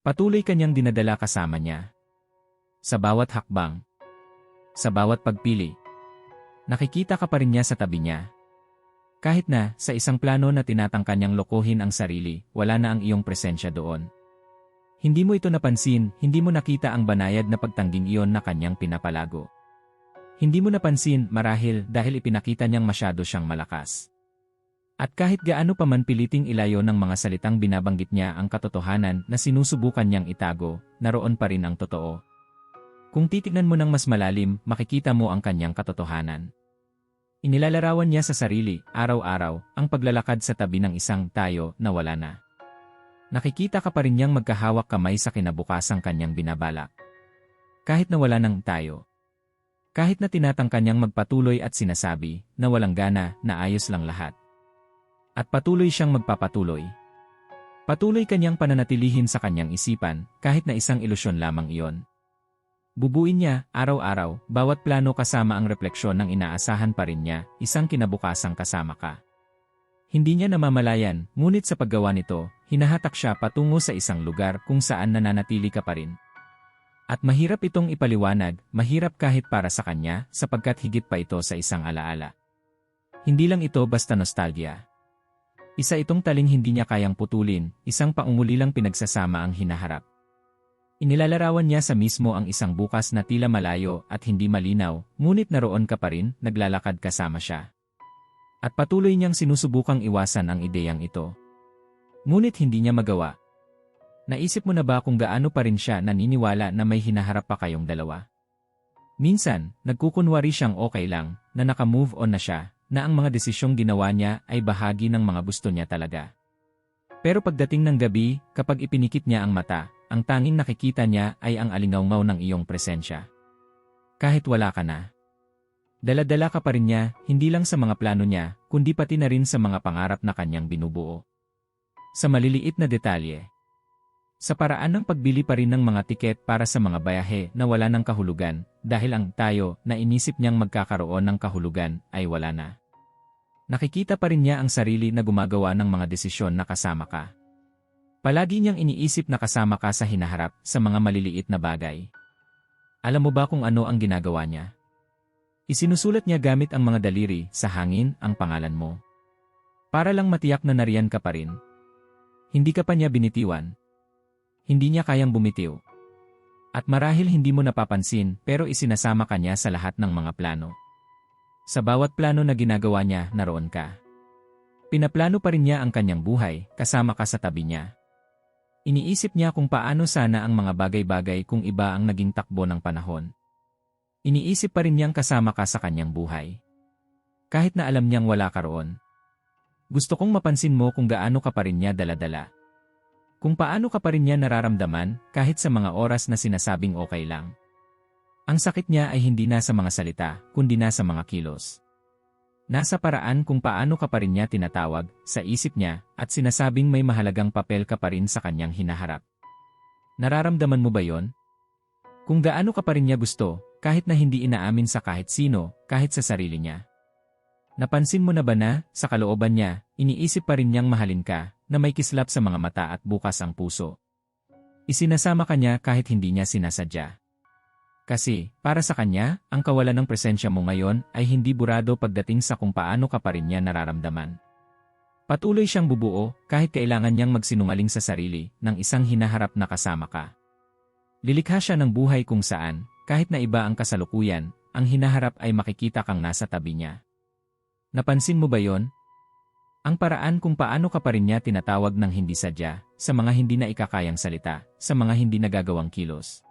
Patuloy kanyang dinadala kasama niya. Sa bawat hakbang. Sa bawat pagpili. Nakikita ka pa rin niya sa tabi niya. Kahit na, sa isang plano na tinatangka niyang lokohin ang sarili, wala na ang iyong presensya doon. Hindi mo ito napansin, hindi mo nakita ang banayad na pagtangging iyon na kanyang pinapalago. Hindi mo napansin, marahil, dahil ipinakita niyang masyado siyang malakas. At kahit gaano pa man piliting ilayo ng mga salitang binabanggit niya ang katotohanan na sinusubukan niyang itago, naroon pa rin ang totoo. Kung titignan mo ng mas malalim, makikita mo ang kanyang katotohanan. Inilalarawan niya sa sarili, araw-araw, ang paglalakad sa tabi ng isang tayo na wala na. Nakikita ka pa rin niyang magkahawak kamay sa kinabukasang kanyang binabalak. Kahit na wala ng tayo. Kahit na tinatangka niyang magpatuloy at sinasabi na walang gana na ayos lang lahat. At patuloy siyang magpapatuloy. Patuloy kanyang pananatilihin sa kanyang isipan kahit na isang ilusyon lamang iyon. Bubuin niya, araw-araw, bawat plano kasama ang refleksyon ng inaasahan pa rin niya, isang kinabukasang kasama ka. Hindi niya namamalayan, ngunit sa paggawa nito, hinahatak siya patungo sa isang lugar kung saan nananatili ka pa rin. At mahirap itong ipaliwanag, mahirap kahit para sa kanya, sapagkat higit pa ito sa isang alaala. Hindi lang ito basta nostalgia. Isa itong taling hindi niya kayang putulin, isang paungulilang pinagsasama ang hinaharap. Inilalarawan niya sa mismo ang isang bukas na tila malayo at hindi malinaw, ngunit naroon ka pa rin, naglalakad kasama siya. At patuloy niyang sinusubukang iwasan ang ideyang ito. Ngunit hindi niya magawa. Naisip mo na ba kung gaano pa rin siya naniniwala na may hinaharap pa kayong dalawa? Minsan, nagkukunwari siyang okay lang, na naka-move on na siya, na ang mga desisyong ginawa niya ay bahagi ng mga gusto niya talaga. Pero pagdating ng gabi, kapag ipinikit niya ang mata, ang tanging nakikita niya ay ang alingawmaw ng iyong presensya. Kahit wala ka na. Daladala ka pa rin niya, hindi lang sa mga plano niya, kundi pati na rin sa mga pangarap na kanyang binubuo. Sa maliliit na detalye. Sa paraan ng pagbili pa rin ng mga tiket para sa mga bayahe na wala ng kahulugan, dahil ang tayo na inisip niyang magkakaroon ng kahulugan ay wala na. Nakikita pa rin niya ang sarili na gumagawa ng mga desisyon na kasama ka. Palagi niyang iniisip na kasama ka sa hinaharap sa mga maliliit na bagay. Alam mo ba kung ano ang ginagawa niya? Isinusulat niya gamit ang mga daliri sa hangin ang pangalan mo. Para lang matiyak na nariyan ka pa rin. Hindi ka pa niya binitiwan. Hindi niya kayang bumitiw. At marahil hindi mo napapansin pero isinasama ka niya sa lahat ng mga plano. Sa bawat plano na ginagawa niya, naroon ka. Pinaplano pa rin niya ang kanyang buhay, kasama ka sa tabi niya. Iniisip niya kung paano sana ang mga bagay-bagay kung iba ang naging takbo ng panahon. Iniisip pa rin niyang kasama ka sa kanyang buhay. Kahit na alam niyang wala ka roon. Gusto kong mapansin mo kung gaano ka pa rin niya daladala. Kung paano ka pa rin niya nararamdaman kahit sa mga oras na sinasabing okay lang. Ang sakit niya ay hindi na sa mga salita, kundi na sa mga kilos. Nasa paraan kung paano ka pa rin niya tinatawag, sa isip niya, at sinasabing may mahalagang papel ka pa rin sa kanyang hinaharap. Nararamdaman mo ba yon? Kung gaano ka pa rin niya gusto, kahit na hindi inaamin sa kahit sino, kahit sa sarili niya. Napansin mo na ba na, sa kalooban niya, iniisip pa rin niyang mahalin ka, na may kislap sa mga mata at bukas ang puso. Isinasama ka niya kahit hindi niya sinasadya. Kasi, para sa kanya, ang kawalan ng presensya mo ngayon ay hindi burado pagdating sa kung paano ka pa rin niya nararamdaman. Patuloy siyang bubuo kahit kailangan niyang magsinungaling sa sarili ng isang hinaharap na kasama ka. Lilikha siya ng buhay kung saan, kahit na iba ang kasalukuyan, ang hinaharap ay makikita kang nasa tabi niya. Napansin mo ba yon? Ang paraan kung paano ka pa rin niya tinatawag ng hindi sadya, sa mga hindi na ikakayang salita, sa mga hindi nagagawang kilos.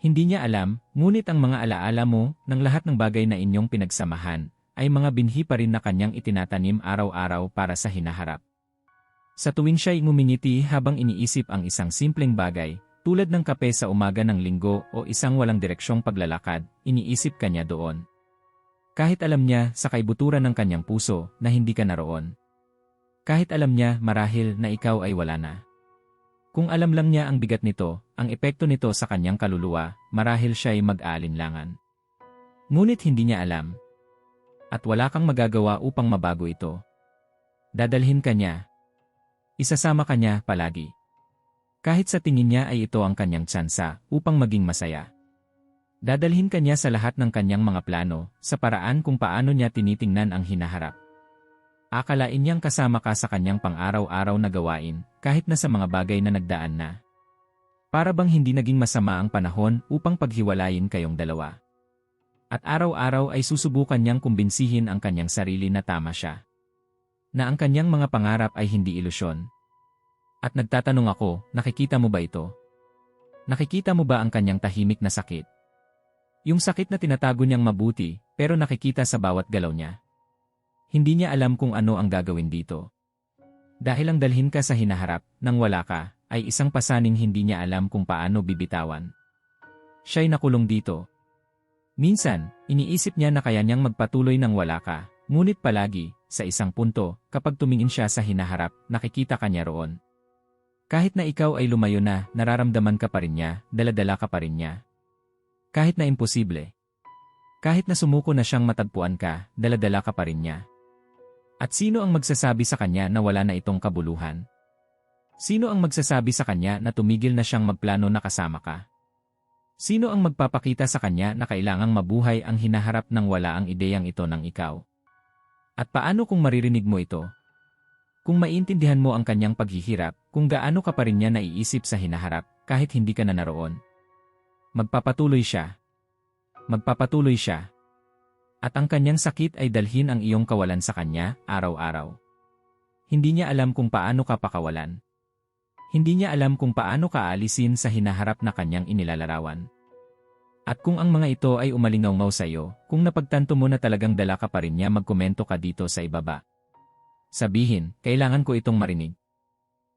Hindi niya alam, ngunit ang mga alaala mo ng lahat ng bagay na inyong pinagsamahan ay mga binhi pa rin na kanyang itinatanim araw-araw para sa hinaharap. Sa tuwing siya'y ngumingiti habang iniisip ang isang simpleng bagay, tulad ng kape sa umaga ng linggo o isang walang direksyong paglalakad, iniisip kanya doon. Kahit alam niya sa kaibuturan ng kanyang puso na hindi ka naroon. Kahit alam niya marahil na ikaw ay wala na. Kung alam lang niya ang bigat nito, ang epekto nito sa kanyang kaluluwa, marahil siya ay mag-aalinlangan. Ngunit hindi niya alam. At wala kang magagawa upang mabago ito. Dadalhin ka niya. Isasama ka niya palagi. Kahit sa tingin niya ay ito ang kanyang tsansa upang maging masaya. Dadalhin kanya sa lahat ng kanyang mga plano, sa paraan kung paano niya tinitingnan ang hinaharap. Akalain niyang kasama ka sa kanyang pang-araw-araw na gawain, kahit na sa mga bagay na nagdaan na. Para bang hindi naging masama ang panahon upang paghiwalayin kayong dalawa. At araw-araw ay susubukan niyang kumbinsihin ang kanyang sarili na tama siya. Na ang kanyang mga pangarap ay hindi ilusyon. At nagtatanong ako, nakikita mo ba ito? Nakikita mo ba ang kanyang tahimik na sakit? Yung sakit na tinatago niyang mabuti, pero nakikita sa bawat galaw niya. Hindi niya alam kung ano ang gagawin dito. Dahil ang dalhin ka sa hinaharap, nang wala ka, ay isang pasaning hindi niya alam kung paano bibitawan. Siya'y nakulong dito. Minsan, iniisip niya na kaya niyang magpatuloy nang wala ka, ngunit palagi, sa isang punto, kapag tumingin siya sa hinaharap, nakikita ka niya roon. Kahit na ikaw ay lumayo na, nararamdaman ka pa rin niya, daladala ka pa rin niya. Kahit na imposible. Kahit na sumuko na siyang matagpuan ka, daladala ka pa rin niya. At sino ang magsasabi sa kanya na wala na itong kabuluhan? Sino ang magsasabi sa kanya na tumigil na siyang magplano na kasama ka? Sino ang magpapakita sa kanya na kailangang mabuhay ang hinaharap ng wala ang ideyang ito ng ikaw? At paano kung maririnig mo ito? Kung maintindihan mo ang kanyang paghihirap, kung gaano ka pa rin niya naiisip sa hinaharap, kahit hindi ka na naroon. Magpapatuloy siya. Magpapatuloy siya. At ang kanyang sakit ay dalhin ang iyong kawalan sa kanya, araw-araw. Hindi niya alam kung paano ka pakawalan. Hindi niya alam kung paano ka aalisin sa hinaharap na kanyang inilalarawan. At kung ang mga ito ay umalingaw sa iyo, kung napagtanto mo na talagang dala ka pa rin niya magkomento ka dito sa ibaba. Sabihin, kailangan ko itong marinig.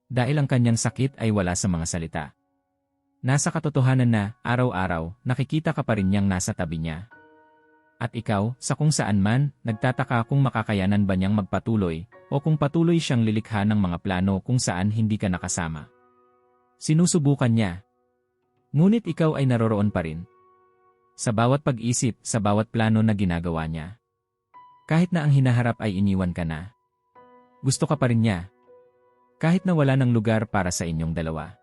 Dahil ang kanyang sakit ay wala sa mga salita. Nasa katotohanan na, araw-araw, nakikita ka pa rin niyang nasa tabi niya. At ikaw, sa kung saan man, nagtataka kung makakayanan ba niyang magpatuloy, o kung patuloy siyang lilikha ng mga plano kung saan hindi ka nakasama. Sinusubukan niya. Ngunit ikaw ay naroroon pa rin. Sa bawat pag-isip, sa bawat plano na ginagawa niya. Kahit na ang hinaharap ay iniwan ka na. Gusto ka pa rin niya. Kahit na wala ng lugar para sa inyong dalawa.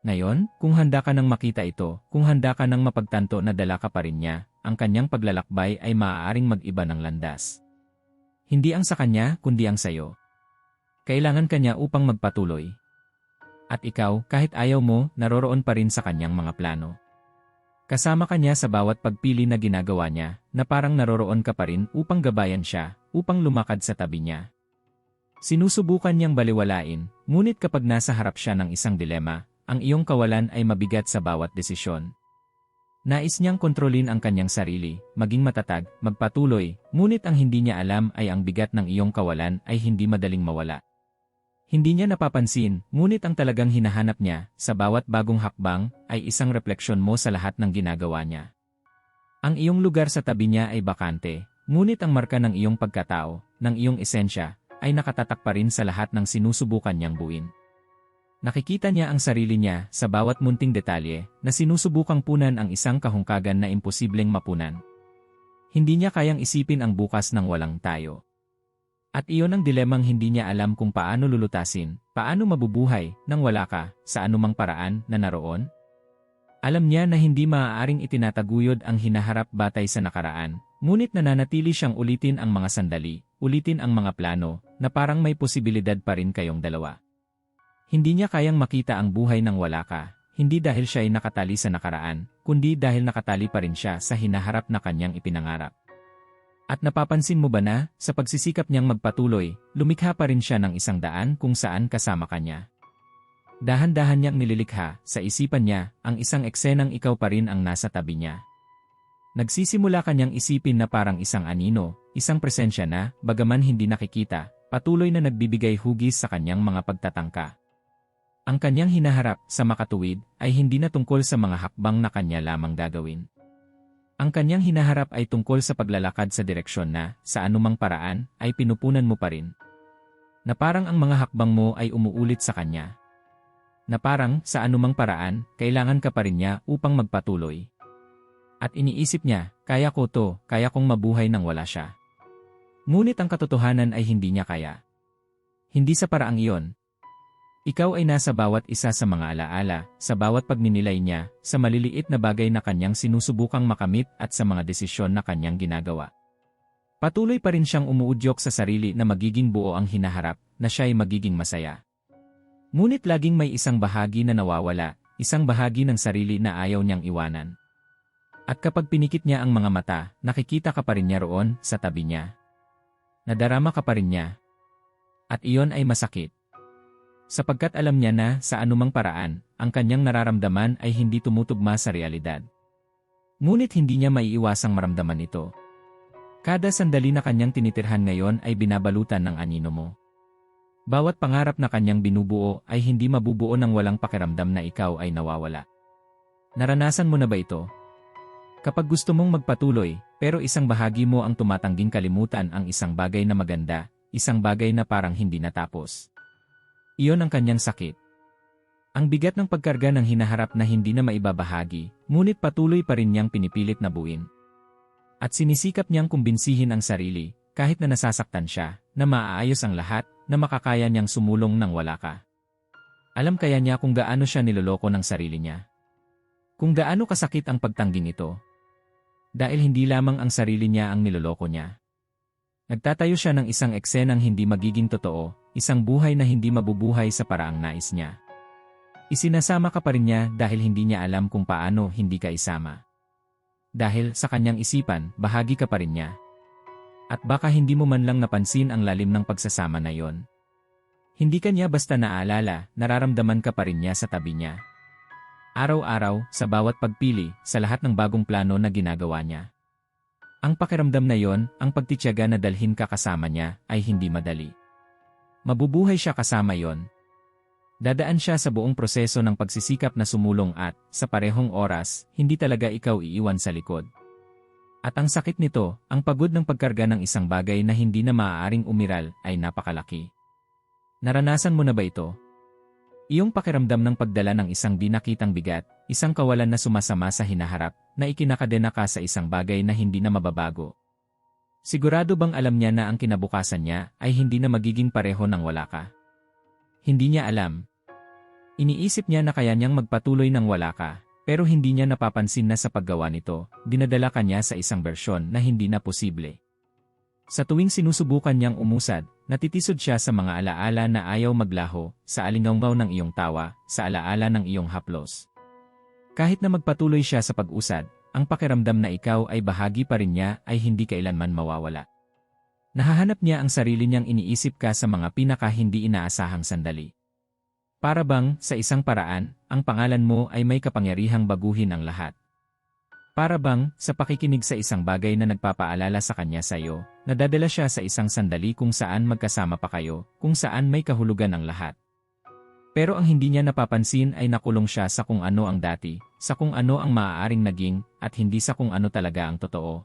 Ngayon, kung handa ka nang makita ito, kung handa ka nang mapagtanto na dala ka pa rin niya, ang kanyang paglalakbay ay maaaring mag-iba ng landas. Hindi ang sa kanya, kundi ang sayo. Kailangan kanya upang magpatuloy. At ikaw, kahit ayaw mo, naroroon pa rin sa kanyang mga plano. Kasama kanya sa bawat pagpili na ginagawa niya, na parang naroroon ka pa rin upang gabayan siya, upang lumakad sa tabi niya. Sinusubukan niyang baliwalain, ngunit kapag nasa harap siya ng isang dilema, ang iyong kawalan ay mabigat sa bawat desisyon. Nais niyang kontrolin ang kanyang sarili, maging matatag, magpatuloy, ngunit ang hindi niya alam ay ang bigat ng iyong kawalan ay hindi madaling mawala. Hindi niya napapansin, ngunit ang talagang hinahanap niya, sa bawat bagong hakbang, ay isang refleksyon mo sa lahat ng ginagawa niya. Ang iyong lugar sa tabi niya ay bakante, ngunit ang marka ng iyong pagkatao, ng iyong esensya, ay nakatatak pa rin sa lahat ng sinusubukan niyang buuin. Nakikita niya ang sarili niya sa bawat munting detalye na sinusubukang punan ang isang kahungkagan na imposibleng mapunan. Hindi niya kayang isipin ang bukas ng walang tayo. At iyon ang dilemang hindi niya alam kung paano lulutasin, paano mabubuhay nang wala ka sa anumang paraan na naroon. Alam niya na hindi maaaring itinataguyod ang hinaharap batay sa nakaraan, ngunit nananatili siyang ulitin ang mga sandali, ulitin ang mga plano, na parang may posibilidad pa rin kayong dalawa. Hindi niya kayang makita ang buhay ng wala ka, hindi dahil siya ay nakatali sa nakaraan, kundi dahil nakatali pa rin siya sa hinaharap na kanyang ipinangarap. At napapansin mo ba na, sa pagsisikap niyang magpatuloy, lumikha pa rin siya ng isang daan kung saan kasama kanya. Dahan-dahan niyang nililikha, sa isipan niya, ang isang eksenang ikaw pa rin ang nasa tabi niya. Nagsisimula kanyang isipin na parang isang anino, isang presensya na, bagaman hindi nakikita, patuloy na nagbibigay hugis sa kanyang mga pagtatangka. Ang kanyang hinaharap sa makatuwid ay hindi na tungkol sa mga hakbang na kanya lamang gagawin. Ang kanyang hinaharap ay tungkol sa paglalakad sa direksyon na, sa anumang paraan, ay pinupunan mo pa rin. Na parang ang mga hakbang mo ay umuulit sa kanya. Na parang, sa anumang paraan, kailangan ka pa rin niya upang magpatuloy. At iniisip niya, kaya ko to, kaya kong mabuhay nang wala siya. Ngunit ang katotohanan ay hindi niya kaya. Hindi sa paraang iyon, Ikaw ay nasa bawat isa sa mga alaala, sa bawat pagninilay niya, sa maliliit na bagay na kanyang sinusubukang makamit at sa mga desisyon na kanyang ginagawa. Patuloy pa rin siyang umuudyok sa sarili na magiging buo ang hinaharap, na siya ay magiging masaya. Ngunit laging may isang bahagi na nawawala, isang bahagi ng sarili na ayaw niyang iwanan. At kapag pinikit niya ang mga mata, nakikita ka pa rin niya roon, sa tabi niya. Nadarama ka pa rin niya. At iyon ay masakit. Sapagkat alam niya na sa anumang paraan, ang kanyang nararamdaman ay hindi tumutugma sa realidad. Ngunit hindi niya maiiwasang maramdaman ito. Kada sandali na kanyang tinitirhan ngayon ay binabalutan ng anino mo. Bawat pangarap na kanyang binubuo ay hindi mabubuo ng walang pakiramdam na ikaw ay nawawala. Naranasan mo na ba ito? Kapag gusto mong magpatuloy, pero isang bahagi mo ang tumatangging kalimutan ang isang bagay na maganda, isang bagay na parang hindi natapos. Iyon ang kanyang sakit. Ang bigat ng pagkarga ng hinaharap na hindi na maibabahagi, ngunit patuloy pa rin niyang pinipilit na buuin. At sinisikap niyang kumbinsihin ang sarili, kahit na nasasaktan siya, na maaayos ang lahat, na makakaya niyang sumulong nang wala ka. Alam kaya niya kung gaano siya niloloko ng sarili niya. Kung gaano kasakit ang pagtangging ito. Dahil hindi lamang ang sarili niya ang niloloko niya. Nagtatayo siya ng isang eksenang hindi magiging totoo, isang buhay na hindi mabubuhay sa paraang nais niya. Isinasama ka pa rin niya dahil hindi niya alam kung paano hindi ka isama. Dahil sa kanyang isipan, bahagi ka pa rin niya. At baka hindi mo man lang napansin ang lalim ng pagsasama na yon. Hindi ka niya basta naaalala, nararamdaman ka pa rin niya sa tabi niya. Araw-araw, sa bawat pagpili, sa lahat ng bagong plano na ginagawa niya. Ang pakiramdam na yon, ang pagtityaga na dalhin ka kasama niya, ay hindi madali. Mabubuhay siya kasama yon. Dadaan siya sa buong proseso ng pagsisikap na sumulong at, sa parehong oras, hindi talaga ikaw iiwan sa likod. At ang sakit nito, ang pagod ng pagkarga ng isang bagay na hindi na maaaring umiral, ay napakalaki. Naranasan mo na ba ito? Iyong pakiramdam ng pagdala ng isang di nakitang bigat, isang kawalan na sumasama sa hinaharap, na ikinakadena ka sa isang bagay na hindi na mababago. Sigurado bang alam niya na ang kinabukasan niya ay hindi na magiging pareho ng wala ka? Hindi niya alam. Iniisip niya na kaya niyang magpatuloy ng wala ka, pero hindi niya napapansin na sa paggawa nito, dinadala ka niya sa isang bersyon na hindi na posible. Sa tuwing sinusubukan niyang umusad, natitisod siya sa mga alaala na ayaw maglaho, sa alingawgaw ng iyong tawa, sa alaala ng iyong haplos. Kahit na magpatuloy siya sa pag-usad, ang pakiramdam na ikaw ay bahagi pa rin niya ay hindi kailanman mawawala. Nahahanap niya ang sarili niyang iniisip ka sa mga pinaka hindi inaasahang sandali. Para bang, sa isang paraan, ang pangalan mo ay may kapangyarihang baguhin ang lahat. Para bang, sa pakikinig sa isang bagay na nagpapaalala sa kanya sa iyo, nadadala siya sa isang sandali kung saan magkasama pa kayo, kung saan may kahulugan ang lahat. Pero ang hindi niya napapansin ay nakulong siya sa kung ano ang dati, sa kung ano ang maaaring naging, at hindi sa kung ano talaga ang totoo.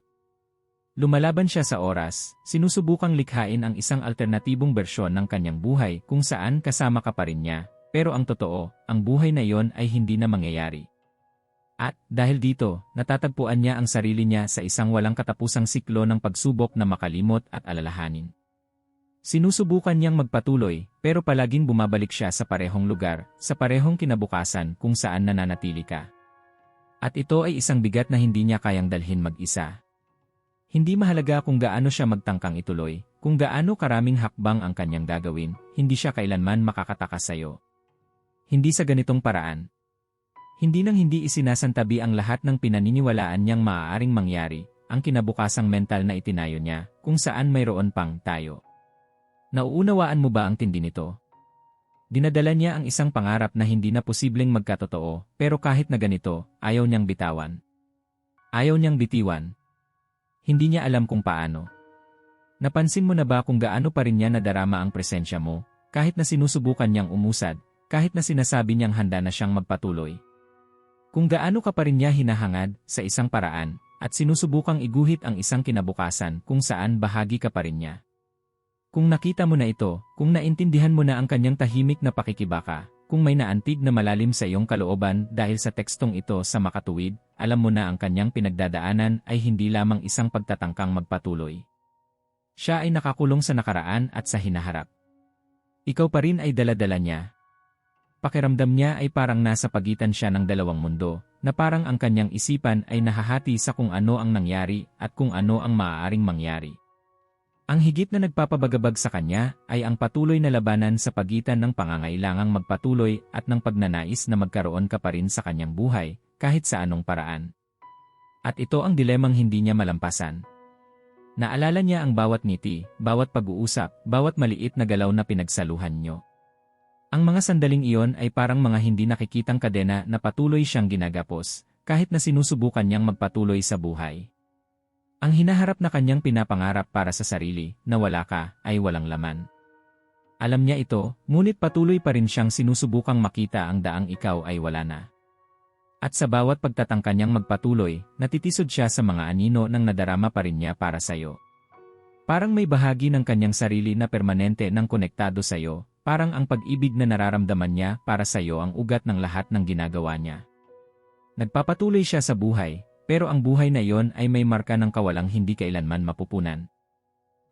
Lumalaban siya sa oras, sinusubukang likhain ang isang alternatibong bersyon ng kanyang buhay kung saan kasama ka pa rin niya, pero ang totoo, ang buhay na iyon ay hindi na mangyayari. At, dahil dito, natatagpuan niya ang sarili niya sa isang walang katapusang siklo ng pagsubok na makalimot at alalahanin. Sinusubukan niyang magpatuloy, pero palaging bumabalik siya sa parehong lugar, sa parehong kinabukasan kung saan nananatili ka. At ito ay isang bigat na hindi niya kayang dalhin mag-isa. Hindi mahalaga kung gaano siya magtangkang ituloy, kung gaano karaming hakbang ang kanyang gagawin, hindi siya kailanman makakatakas sa'yo. Hindi sa ganitong paraan, hindi nang hindi isinasantabi ang lahat ng pinaniniwalaan niyang maaaring mangyari, ang kinabukasang mental na itinayo niya, kung saan mayroon pang tayo. Nauunawaan mo ba ang tindi nito? Dinadala niya ang isang pangarap na hindi na posibleng magkatotoo, pero kahit na ganito, ayaw niyang bitawan. Ayaw niyang bitiwan. Hindi niya alam kung paano. Napansin mo na ba kung gaano pa rin niya nadarama ang presensya mo, kahit na sinusubukan niyang umusad, kahit na sinasabi niyang handa na siyang magpatuloy? Kung gaano ka pa rin niya hinahangad sa isang paraan, at sinusubukang iguhit ang isang kinabukasan kung saan bahagi ka pa rin niya. Kung nakita mo na ito, kung naintindihan mo na ang kanyang tahimik na pakikibaka, kung may naantig na malalim sa iyong kalooban dahil sa tekstong ito sa makatuwid, alam mo na ang kanyang pinagdadaanan ay hindi lamang isang pagtatangkang magpatuloy. Siya ay nakakulong sa nakaraan at sa hinaharap. Ikaw pa rin ay daladala niya. pakiramdam niya ay parang nasa pagitan siya ng dalawang mundo, na parang ang kanyang isipan ay nahahati sa kung ano ang nangyari at kung ano ang maaaring mangyari. Ang higit na nagpapabagabag sa kanya ay ang patuloy na labanan sa pagitan ng pangangailangang magpatuloy at ng pagnanais na magkaroon ka pa rin sa kanyang buhay, kahit sa anong paraan. At ito ang dilemang hindi niya malampasan. Naalala niya ang bawat ngiti, bawat pag-uusap, bawat maliit na galaw na pinagsaluhan niyo. Ang mga sandaling iyon ay parang mga hindi nakikitang kadena na patuloy siyang ginagapos, kahit na sinusubukan niyang magpatuloy sa buhay. Ang hinaharap na kanyang pinapangarap para sa sarili, na wala ka, ay walang laman. Alam niya ito, ngunit patuloy pa rin siyang sinusubukang makita ang daang ikaw ay wala na. At sa bawat pagtatangka niyang magpatuloy, natitisod siya sa mga anino ng nadarama pa rin niya para sa'yo. Parang may bahagi ng kanyang sarili na permanente ng konektado sa'yo, parang ang pag-ibig na nararamdaman niya para sa'yo ang ugat ng lahat ng ginagawa niya. Nagpapatuloy siya sa buhay, pero ang buhay na iyon ay may marka ng kawalang hindi kailanman mapupunan.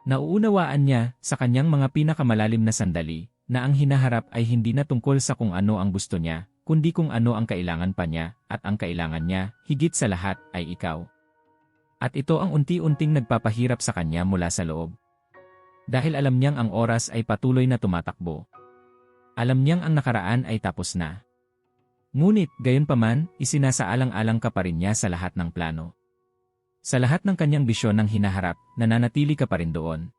Nauunawaan niya sa kanyang mga pinakamalalim na sandali na ang hinaharap ay hindi na tungkol sa kung ano ang gusto niya, kundi kung ano ang kailangan pa niya at ang kailangan niya, higit sa lahat, ay ikaw. At ito ang unti-unting nagpapahirap sa kanya mula sa loob. Dahil alam niyang ang oras ay patuloy na tumatakbo. Alam niyang ang nakaraan ay tapos na. Ngunit, gayon paman, isinasaalang-alang ka pa rin niya sa lahat ng plano. Sa lahat ng kanyang bisyon ng hinaharap, nananatili ka pa rin doon.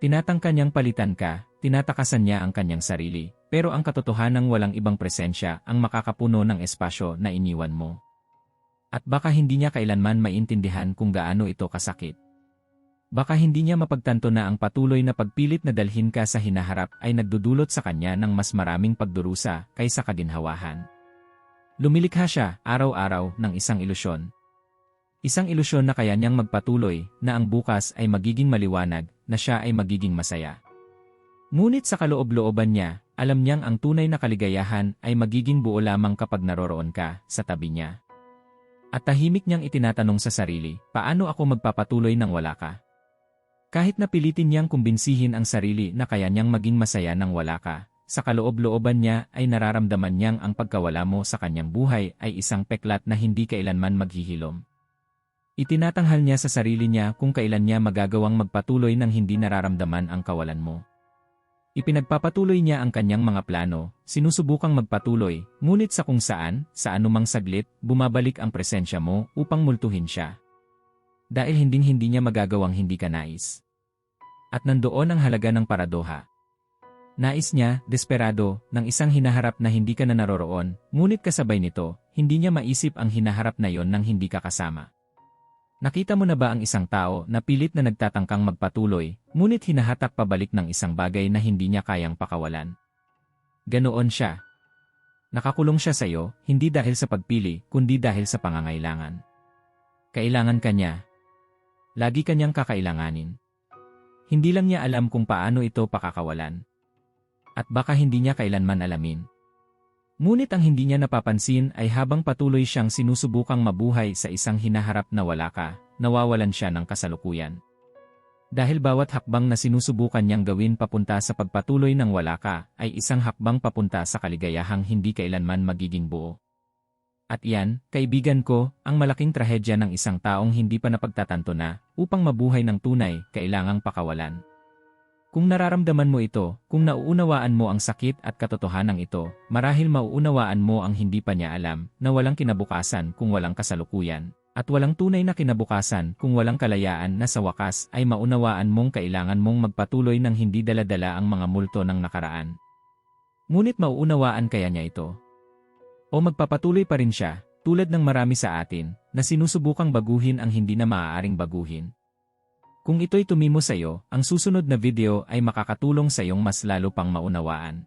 Tinatangka niyang palitan ka, tinatakasan niya ang kanyang sarili, pero ang katotohanan walang ibang presensya ang makakapuno ng espasyo na iniwan mo. At baka hindi niya kailanman maintindihan kung gaano ito kasakit. Baka hindi niya mapagtanto na ang patuloy na pagpilit na dalhin ka sa hinaharap ay nagdudulot sa kanya ng mas maraming pagdurusa kaysa kaginhawahan. Lumilikha siya, araw-araw, ng isang ilusyon. Isang ilusyon na kaya niyang magpatuloy, na ang bukas ay magiging maliwanag, na siya ay magiging masaya. Ngunit sa kaloob-looban niya, alam niyang ang tunay na kaligayahan ay magiging buo lamang kapag naroroon ka sa tabi niya. At tahimik niyang itinatanong sa sarili, paano ako magpapatuloy nang wala ka? Kahit napilitin niyang kumbinsihin ang sarili na kaya niyang maging masaya nang wala ka, sa kaloob-looban niya ay nararamdaman niyang ang pagkawala mo sa kanyang buhay ay isang peklat na hindi kailanman maghihilom. Itinatanghal niya sa sarili niya kung kailan niya magagawang magpatuloy ng hindi nararamdaman ang kawalan mo. Ipinagpapatuloy niya ang kanyang mga plano, sinusubukang magpatuloy, ngunit sa kung saan, sa anumang saglit, bumabalik ang presensya mo upang multuhin siya. Dahil hinding-hindi niya magagawang hindi ka nais. At nandoon ang halaga ng paradoha. Nais niya, desperado, ng isang hinaharap na hindi ka na naroroon, ngunit kasabay nito, hindi niya maisip ang hinaharap na yon nang hindi ka kasama. Nakita mo na ba ang isang tao na pilit na nagtatangkang magpatuloy, ngunit hinahatak pabalik ng isang bagay na hindi niya kayang pakawalan? Ganoon siya. Nakakulong siya sa iyo, hindi dahil sa pagpili, kundi dahil sa pangangailangan. Kailangan ka niya. Lagi kanyang kakailanganin. Hindi lang niya alam kung paano ito pakakawalan at baka hindi niya kailanman alamin. Ngunit ang hindi niya napapansin ay habang patuloy siyang sinusubukang mabuhay sa isang hinaharap na wala ka, nawawalan siya ng kasalukuyan. Dahil bawat hakbang na sinusubukan niyang gawin papunta sa pagpatuloy ng wala ka, ay isang hakbang papunta sa kaligayahang hindi kailanman magiging buo. At yan, kaibigan ko, ang malaking trahedya ng isang taong hindi pa napagtatanto na, upang mabuhay ng tunay, kailangang pakawalan. Kung nararamdaman mo ito, kung nauunawaan mo ang sakit at katotohanan ito, marahil mauunawaan mo ang hindi pa niya alam na walang kinabukasan kung walang kasalukuyan, at walang tunay na kinabukasan kung walang kalayaan na sa wakas ay maunawaan mong kailangan mong magpatuloy ng hindi daladala ang mga multo ng nakaraan. Ngunit mauunawaan kaya niya ito? O magpapatuloy pa rin siya, tulad ng marami sa atin, na sinusubukang baguhin ang hindi na maaaring baguhin? Kung ito'y tumimo sa iyo, ang susunod na video ay makakatulong sa iyong mas lalo pang maunawaan.